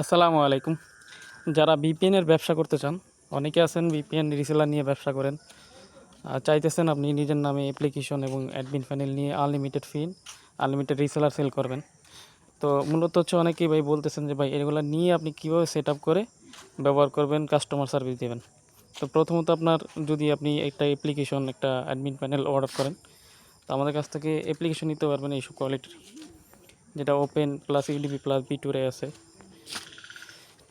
আসসালামু আলাইকুম। যারা ভিপিএনের ব্যবসা করতে চান, অনেকে আছেন বিপিএন রিসেলার নিয়ে ব্যবসা করেন। চাইতেছেন আপনি নিজের নামে অ্যাপ্লিকেশন এবং অ্যাডমিন প্যানেল নিয়ে unlimited pin unlimited reseller sell করবেন। তো মূলত হচ্ছে অনেকেই ভাই বলতেছেন যে, ভাই, এগুলো নিয়ে আপনি কীভাবে সেট করে ব্যবহার করবেন কাস্টমার সার্ভিস দেবেন? তো প্রথমত আপনার যদি আপনি একটা অ্যাপ্লিকেশন একটা অ্যাডমিন প্যানেল অর্ডার করেন, তো আমাদের কাছ থেকে অ্যাপ্লিকেশন নিতে পারবেন এইসব কোয়ালিটির যেটা open plus UDP plus B টুরে আছে।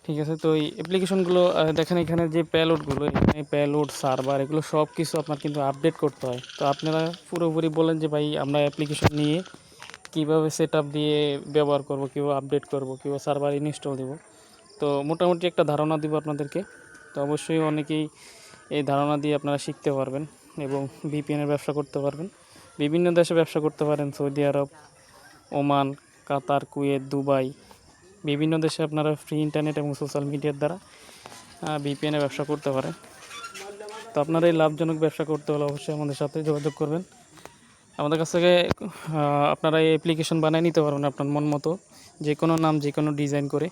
ঠিক আছে? তো এই অ্যাপ্লিকেশনগুলো দেখেন এখানে যে প্যালোডগুলো এখানে প্যালোড সার্ভার এগুলো সব কিছু আপনার কিন্তু আপডেট করতে হয়। তো আপনারা পুরোপুরি বলেন যে, ভাই, আমরা অ্যাপ্লিকেশন নিয়ে কীভাবে সেট দিয়ে ব্যবহার করব, কীভাবে আপডেট করব, কীভাবে সার্ভার ইনস্টল দেব? তো মোটামুটি একটা ধারণা দিব আপনাদেরকে। তো অবশ্যই অনেকেই এই ধারণা দিয়ে আপনারা শিখতে পারবেন এবং ভিপিএনের ব্যবসা করতে পারবেন। বিভিন্ন দেশে ব্যবসা করতে পারেন, Saudi Arab, Oman, Qatar, Kuwait, Dubai. বিভিন্ন দেশে আপনারা ফ্রি ইন্টারনেট এবং সোশ্যাল মিডিয়ার দ্বারা বিপিএনে ব্যবসা করতে পারেন। তো আপনারা এই লাভজনক ব্যবসা করতে হলে অবশ্যই আমাদের সাথে যোগাযোগ করবেন। আমাদের কাছ থেকে আপনারা এই অ্যাপ্লিকেশন বানিয়ে নিতে পারবেন আপনার মন মতো যে কোনো নাম যে কোনো ডিজাইন করে।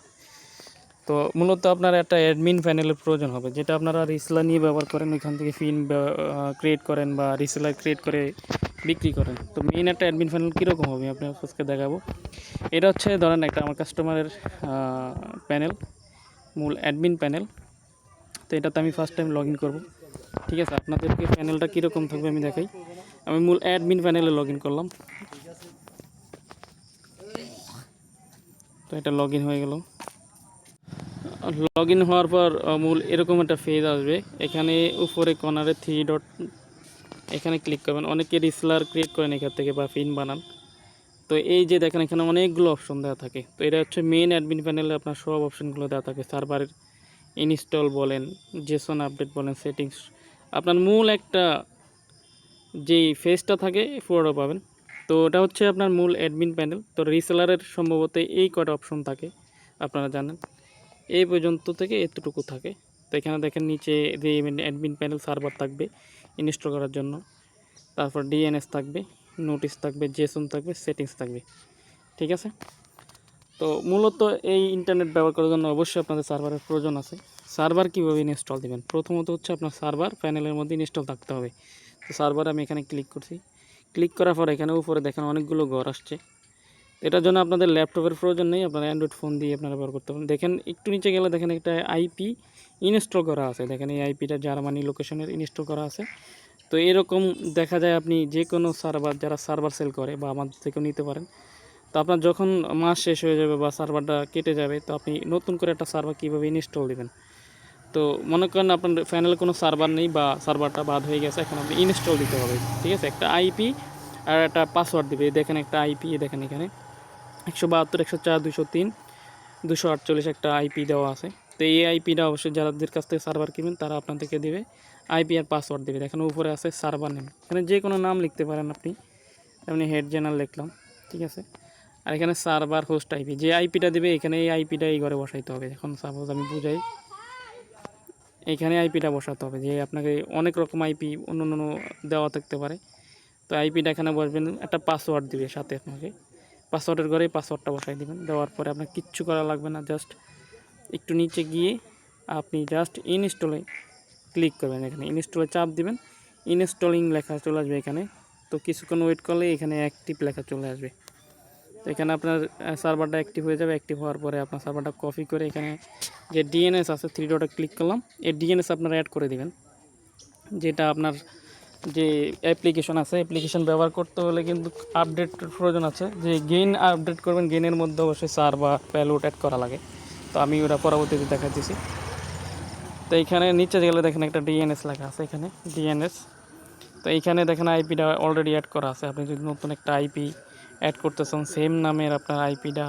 তো মূলত আপনার একটা অ্যাডমিন প্যানেলের প্রয়োজন হবে, যেটা আপনারা রিসেলার নিয়ে ব্যবহার করেন, ওইখান থেকে ফিন ক্রিয়েট করেন বা রিসেলার ক্রিয়েট করে বিক্রি করেন। তো মেইন একটা অ্যাডমিন প্যানেল কীরকম হবে আপনার আজকে দেখাবো। এটা হচ্ছে ধরেন একটা আমার কাস্টমারের প্যানেল মূল অ্যাডমিন প্যানেল তো এটাতে আমি ফার্স্ট টাইম লগ ইন করব। ঠিক আছে, আপনাদেরকে প্যানেলটা কীরকম থাকবে আমি দেখাই। আমি মূল অ্যাডমিন প্যানেলে লগ ইন করলাম। তো এটা লগ ইন হয়ে গেল। লগ ইন হওয়ার পর মূল এরকম একটা ফেজ আসবে। এখানে উপরে কর্নারে থ্রি ডট এখানে ক্লিক করবেন। অনেকে রিসলার ক্রিয়েট করেন এখান থেকে বা ফিন বানান। তো এই যে দেখেন, এখানে অনেকগুলো অপশন দেওয়া থাকে। তো এটা হচ্ছে মেন অ্যাডমিন প্যানেলে আপনার সব অপশনগুলো দেওয়া থাকে। সার্ভারের ইনস্টল বলেন জেসন আপডেট বলেন সেটিংস আপনার মূল একটা যেই ফেজটা থাকে পুরোটা পাবেন। তো ওটা হচ্ছে আপনার মূল অ্যাডমিন প্যানেল তো রিসেলারের সম্ভবত এই কটা অপশন থাকে, আপনারা জানেন। এই পর্যন্ত থেকে এতটুকু থাকে। তো এখানে দেখেন নিচে অ্যাডমিন প্যানেল সার্ভার থাকবে ইনস্টল করার জন্য। তারপর ডিএনএস থাকবে নোটিশ থাকবে জেসন থাকবে সেটিংস থাকবে। ঠিক আছে? তো মূলত এই ইন্টারনেট ব্যবহার করার জন্য অবশ্যই আপনাদের সার্ভারের প্রয়োজন আছে। সার্ভার কীভাবে ইনস্টল দেবেন? প্রথমত হচ্ছে আপনার সার্ভার প্যানেলের মধ্যে ইনস্টল থাকতে হবে। তো সার্ভার আমি এখানে ক্লিক করছি। ক্লিক করার পর এখানে উপরে দেখেন অনেকগুলো ঘর আসছে। এটার জন্য আপনাদের ল্যাপটপের প্রয়োজন নেই, আপনারা অ্যান্ড্রয়েড ফোন দিয়ে আপনারা ব্যবহার করতে পারেন। দেখেন, একটু নিচে গেলে দেখেন একটা আইপি ইনস্টল করা আছে। দেখেন, এই আইপিটা জার্মানি লোকেশনের ইনস্টল করা আছে। তো এরকম দেখা যায় আপনি যে কোনো সার্ভার যারা সার্ভার সেল করে বা আমাদের থেকেও নিতে পারেন, তো আপনার যখন মাস শেষ হয়ে যাবে বা সার্ভারটা কেটে যাবে, তো আপনি নতুন করে একটা সার্ভার কীভাবে ইনস্টল দেবেন? তো মনে করেন আপনার প্যানেলে কোনো সার্ভার নেই বা সার্ভারটা বাদ হয়ে গেছে, এখন আপনি ইনস্টল দিতে হবে। ঠিক আছে? একটা আইপি আর একটা পাসওয়ার্ড দেবে। দেখেন একটা আইপি দেখেন এখানে। একশো বাহাত্তর, একশো চার দুশো তিন দুশো আটচল্লিশ একটা আইপি দেওয়া আছে। তো এই আইপিটা অবশ্যই যাদের কাছ থেকে সার্ভার কিনবেন, তারা আপনাদেরকে দেবে। আইপি আর পাসওয়ার্ড দেবে। এখানে উপরে আছে সার্ভার নেম। এখানে যে কোনো নাম লিখতে পারেন আপনি। এমনি হেড জেনারেল লিখলাম, ঠিক আছে? আর এখানে সার্ভার হোস্ট আইপি যে আইপিটা দেবে, এখানে এই আইপিটা এই ঘরে বসাইতে হবে। এখন সাপোজ আমি বুঝাই, এখানে আইপিটা বসাতে হবে। যে আপনাকে অনেক রকম আইপি অন্য অন্য দেওয়া থাকতে পারে। তো আইপিটা এখানে বসবেন, একটা পাসওয়ার্ড দিবে সাথে আপনাকে। পাসওয়ার্ডের ঘরে পাসওয়ার্ডটা বসাই দেবেন। দেওয়ার পরে আপনার কিচ্ছু করা লাগবে না জাস্ট একটু নিচে গিয়ে আপনি জাস্ট ইনস্টলে ক্লিক করবেন এখানে। ইনস্টলে চাপ দিবেন ইনস্টলিং লেখা চলে আসবে এখানে। তো কিছুক্ষণ ওয়েট করলে এখানে অ্যাক্টিভ লেখা চলে আসবে। তো এখানে আপনার সার্ভারটা অ্যাক্টিভ হয়ে যাবে। অ্যাক্টিভ হওয়ার পরে আপনার সার্ভারটা কপি করে এখানে যে ডিএনএস আছে থ্রি ডটে ক্লিক করলাম। এই ডিএনএস আপনারা অ্যাড করে দেবেন। যেটা আপনার যে অ্যাপ্লিকেশন আছে অ্যাপ্লিকেশন ব্যবহার করতে হলে কিন্তু আপডেট প্রয়োজন আছে। যে গেইন আপডেট করবেন গেইনের মধ্যে অবশ্যই সার বা প্যালোড অ্যাড করা লাগে। তো আমি ওটা পরবর্তীতে দেখা দিছি তো এইখানে নিচে গেলে দেখেন একটা ডিএনএস লেখা আছে এখানে ডিএনএস তো এইখানে দেখেন আইপিটা অলরেডি অ্যাড করা আছে। আপনি যদি নতুন একটা আইপি অ্যাড করতে চান সেম নামের আপনার আইপিটা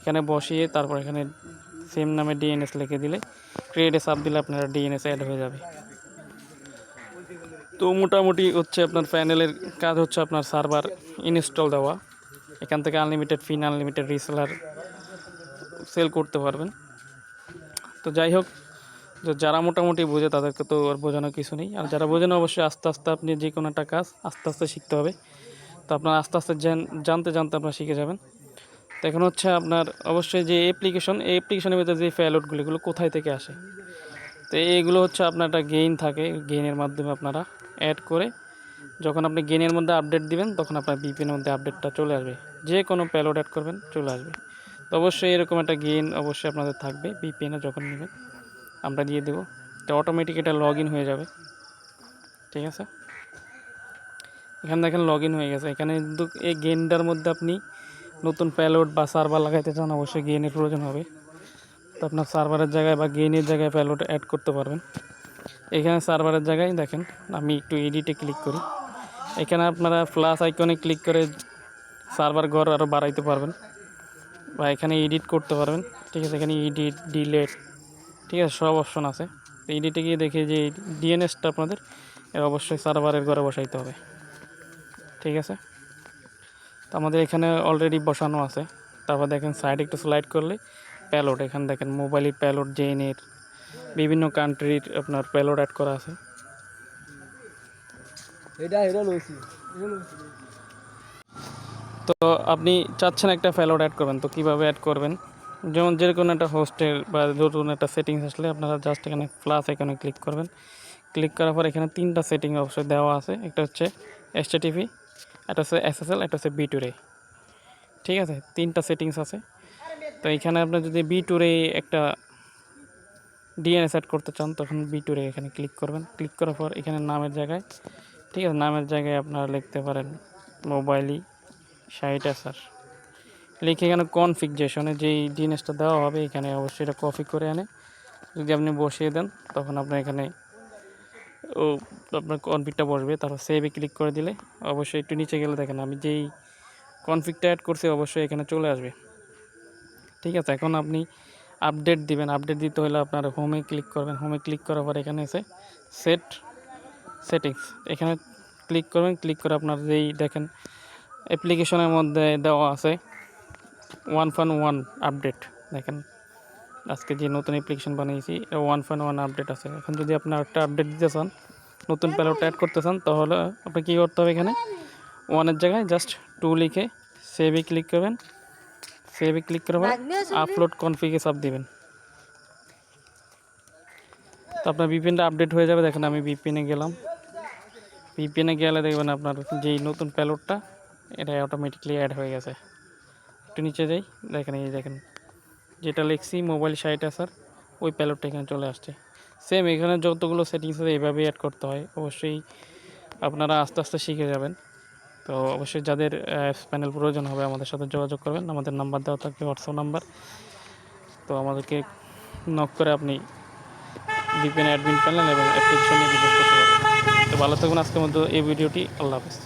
এখানে বসিয়ে তারপর এখানে সেম নামে ডিএনএস লিখে দিলে ক্রিয়েটে সাপ দিলে আপনার ডিএনএস অ্যাড হয়ে যাবে। তো মোটামুটি হচ্ছে আপনার প্যানেলের কাজ হচ্ছে আপনার সার্ভার ইনস্টল দেওয়া। এখান থেকে unlimited pin unlimited reseller sell করতে পারবেন। তো যাই হোক যারা মোটামুটি বোঝে তাদেরকে তো আর বোঝানোর কিছু নেই। আর যারা বোঝেন অবশ্যই আস্তে আস্তে আপনি যে কোনো একটা কাজ আস্তে আস্তে শিখতে হবে। তো আপনার আস্তে আস্তে জানতে জানতে আপনার শিখে যাবেন। তো এখন হচ্ছে আপনার অবশ্যই যে অ্যাপ্লিকেশন এই অ্যাপ্লিকেশনের ভিতরে যে ফেলোডগুলো এগুলো কোথায় থেকে আসে? তো এইগুলো হচ্ছে আপনার একটা গেইন থাকে গেইনের মাধ্যমে আপনারা অ্যাড করে যখন আপনি গেইনের মধ্যে আপডেট দিবেন, তখন আপনার বিপিএনের মধ্যে আপডেটটা চলে আসবে। যে কোনো প্যালোড অ্যাড করবেন, চলে আসবে। তো অবশ্যই এরকম একটা গেইন অবশ্যই আপনাদের থাকবে বিপিএনে যখন নেবেন, আমরা দিয়ে দেবো। তো অটোমেটিক এটা লগ হয়ে যাবে। ঠিক আছে? এখানে দেখেন লগ হয়ে গেছে। এখানে কিন্তু এই গেইনটার মধ্যে আপনি নতুন প্যালোড বা সার্ভার লাগাইতে চান, অবশ্যই গেইনের প্রয়োজন হবে। তো আপনার সার্ভারের জায়গায় বা গেইনের জায়গায় প্যালোড অ্যাড করতে পারবেন। এখানে সার্ভারের জায়গায় দেখেন, আমি একটু এডিটে ক্লিক করি। এখানে আপনারা প্লাস আইকনে ক্লিক করে সার্ভার ঘর আরও বাড়াইতে পারবেন বা এখানে এডিট করতে পারবেন। ঠিক আছে, এখানে এডিট ডিলেট ঠিক আছে, সব অপশন আছে। তো এডিটে গিয়ে দেখে যে ডিএনএসটা আপনাদের, এর অবশ্যই সার্ভারের ঘরে বসাইতে হবে। ঠিক আছে? তো আমাদের এখানে অলরেডি বসানো আছে। তারপর দেখেন সাইডে একটু স্লাইড করলে প্যালোড এখানে দেখেন মোবাইলের প্যালোড জেনের বিভিন্ন কান্ট্রির আপনার প্যালোড অ্যাড করা আছে। এটা এটা লইছি তো আপনি চাচ্ছেন একটা প্যালোড অ্যাড করবেন তো কীভাবে অ্যাড করবেন? যেমন যে কোনো একটা হোস্টেল বা নতুন একটা সেটিংস আসলে আপনারা জাস্ট এখানে প্লাস এখানে ক্লিক করবেন। ক্লিক করার পর এখানে তিনটা সেটিং অবশ্যই দেওয়া আছে একটা হচ্ছে এসটিভি একটা হচ্ছে এসএসএল একটা হচ্ছে বি টুরে ঠিক আছে? তিনটা সেটিংস আছে। তো এখানে আপনার যদি বি টুরে একটা ডিএনএস অ্যাড করতে চান, তখন বি টুরে এখানে ক্লিক করবেন। ক্লিক করার পর এখানে নামের জায়গায়, ঠিক আছে? নামের জায়গায় আপনারা লিখতে পারেন মোবাইলই ষাট স্যার লিখে এখানে কনফিগারেশনে যেই ডিএনএসটা দেওয়া হবে, এখানে অবশ্যই এটা কপি করে আনে। যদি আপনি বসিয়ে দেন, তখন আপনার এখানে ও আপনার কনফিগটা বসবে। তারপর সেভে ক্লিক করে দিলে অবশ্যই একটু নিচে গেলে দেখেন, আমি যেই কনফিগটা অ্যাড করছি, অবশ্যই এখানে চলে আসবে। ঠিক আছে, এখন আপনি আপডেট দিবেন। আপডেট দিতে হলে আপনার হোমে ক্লিক করবেন। হোমে ক্লিক করার পর এখানে এসে সেট সেটিংস এখানে ক্লিক করবেন। ক্লিক করে আপনার যেই দেখেন অ্যাপ্লিকেশনের মধ্যে দেওয়া আছে ওয়ান পয়েন্ট ওয়ান আপডেট দেখেন, আজকে যে নতুন অ্যাপ্লিকেশন বানিয়েছি ওয়ান পয়েন্ট ওয়ান আপডেট আছে। এখন যদি আপনার একটা আপডেট দিতে চান, নতুন প্যালোটা অ্যাড করতে চান, তাহলে আপনি কী করতে হবে এখানে? ওয়ানের জায়গায় জাস্ট টু লিখে সেভে ক্লিক করবেন। সেভে ক্লিক করবেন আপলোড কনফিগে সাব দেবেন। তো আপনার বিপিএনটা আপডেট হয়ে যাবে। দেখেন আমি বিপিএনে গেলাম। বিপিএনে গেলে দেখবেন আপনার যেই নতুন প্যালোডটা এটা অটোমেটিকলি অ্যাড হয়ে গেছে। একটু নিচে যাই। দেখেন এই দেখেন। যেটা লিখছি মোবাইল সাইট স্যার ওই প্যালোডটা এখানে চলে আসছে। সেম এখানে যতগুলো সেটিংস আছে এইভাবেই অ্যাড করতে হয়। অবশ্যই আপনারা আস্তে আস্তে শিখে যাবেন। তো অবশ্যই যাদের প্যানেল প্রয়োজন হবে আমাদের সাথে যোগাযোগ করবেন। আমাদের নাম্বার দেওয়া থাকবে হোয়াটসঅ্যাপ নাম্বার তো আমাদেরকে নক করে আপনি ভিপিএন অ্যাডমিন প্যানেল এবং অ্যাপ্লিকেশন নিয়ে করতে পারবেন। তো ভালো থাকবেন আজকের মধ্যে এই ভিডিওটি আল্লাহ হাফেজ।